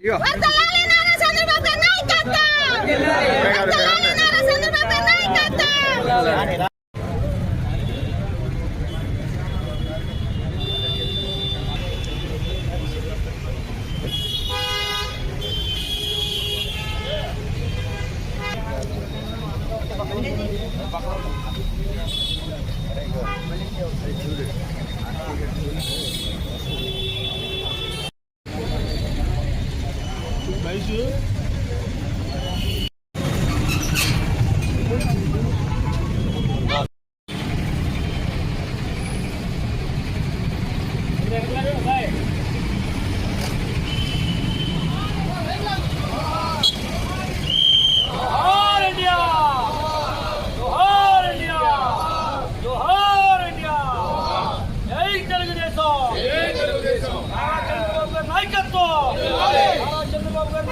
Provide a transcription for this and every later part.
వర్ధిల్లాలి నారా చంద్రబాబు గారి నాయకత్వం! వర్ధిల్లాలి నారా చంద్రబాబు గారి నాయకత్వం! Thank.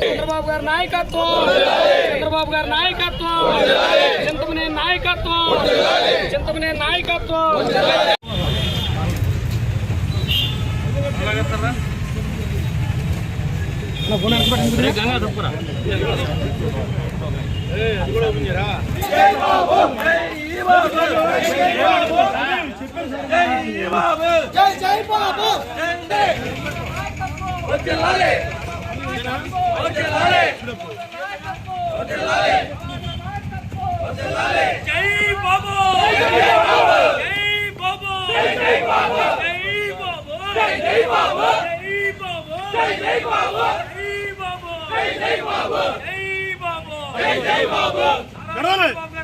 చంద్రబాబు గారి నాయకత్వం. చంద్రబాబు గారి నాయకత్వం. చింతమనే నాయకత్వం. చింతమనే నాయకత్వం. బాబు జై బాబు! జై బాబు జై బాబు జై బాబు జై బాబు జై బాబు జై బాబు జై బాబు జై బాబు జై జై బాబు చంద్రబాబు గారి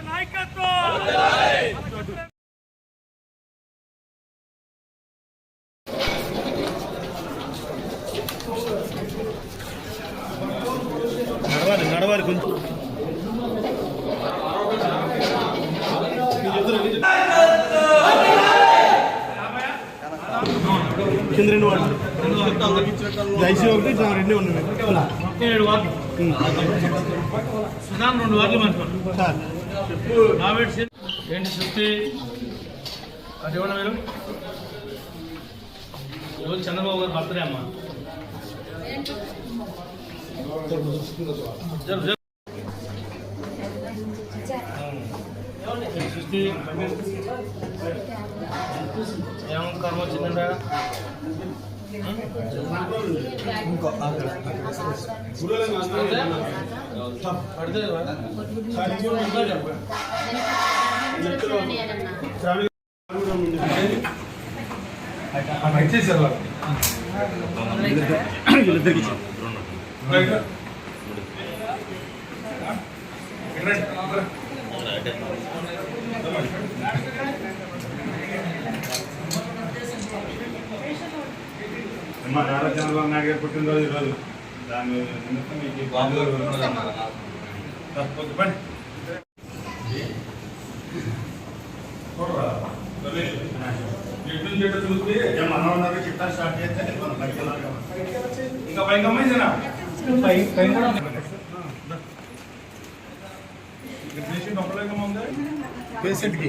నాయకత్వం నడవాలి నడవాలి కొంచెం కింద రెండు వాడు ఐసీ ఒకటి రెండే ఉన్నాయి. ఏడు వార్డు రెండు వార్డులు సి- ఏంటి సృష్టి అది ఇవ్వడం మీరు ఈరోజు చంద్రబాబు గారి బర్త్డే అమ్మా. సృష్టి ఏమో కర్మ వచ్చిందంటే. ఇచ్చేసారు వీళ్ళిద్దరికి ఇచ్చాం రైట్ అమ్మా నారా చంద్రబాబు నాయుడు గారు పుట్టినరోజు ఈరోజు. దాని నిమిత్తం మీకు బాబు గారు తప్పదు. పని. మనోన్నారు చిట్టా స్టార్ట్ చేస్తే. ఇంకా పైకి అమ్మాయినా పేషెంట్ ఒక్కలేకమ్మా ఉందా పేషెంట్కి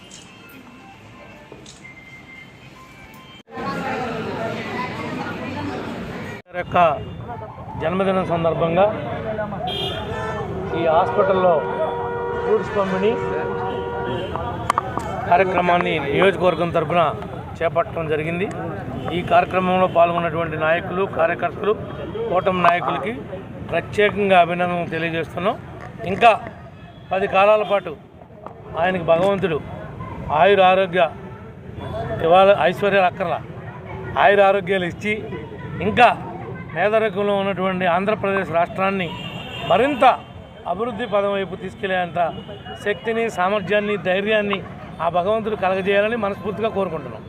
యొక్క జన్మదినం సందర్భంగా ఈ హాస్పిటల్లో ఫ్రూట్స్ పంపిణీ కార్యక్రమాన్ని నియోజకవర్గం తరఫున చేపట్టడం జరిగింది. ఈ కార్యక్రమంలో పాల్గొన్నటువంటి నాయకులు కార్యకర్తలు కూటమి నాయకులకి ప్రత్యేకంగా అభినందనలు తెలియజేస్తున్నాం. ఇంకా పది కాలాల పాటు ఆయనకి భగవంతుడు ఆయుర ఆరోగ్య ఇవాళ ఐశ్వర్య అక్కర్ల. ఆయుర ఆరోగ్యాలు ఇచ్చి ఇంకా పేదరికంలో ఉన్నటువంటి ఆంధ్రప్రదేశ్ రాష్ట్రాన్ని మరింత అభివృద్ధి పదం వైపు తీసుకెళ్ళేంత శక్తిని సామర్థ్యాన్ని ధైర్యాన్ని ఆ భగవంతుడు కలగజేయాలని మనస్ఫూర్తిగా కోరుకుంటున్నాం.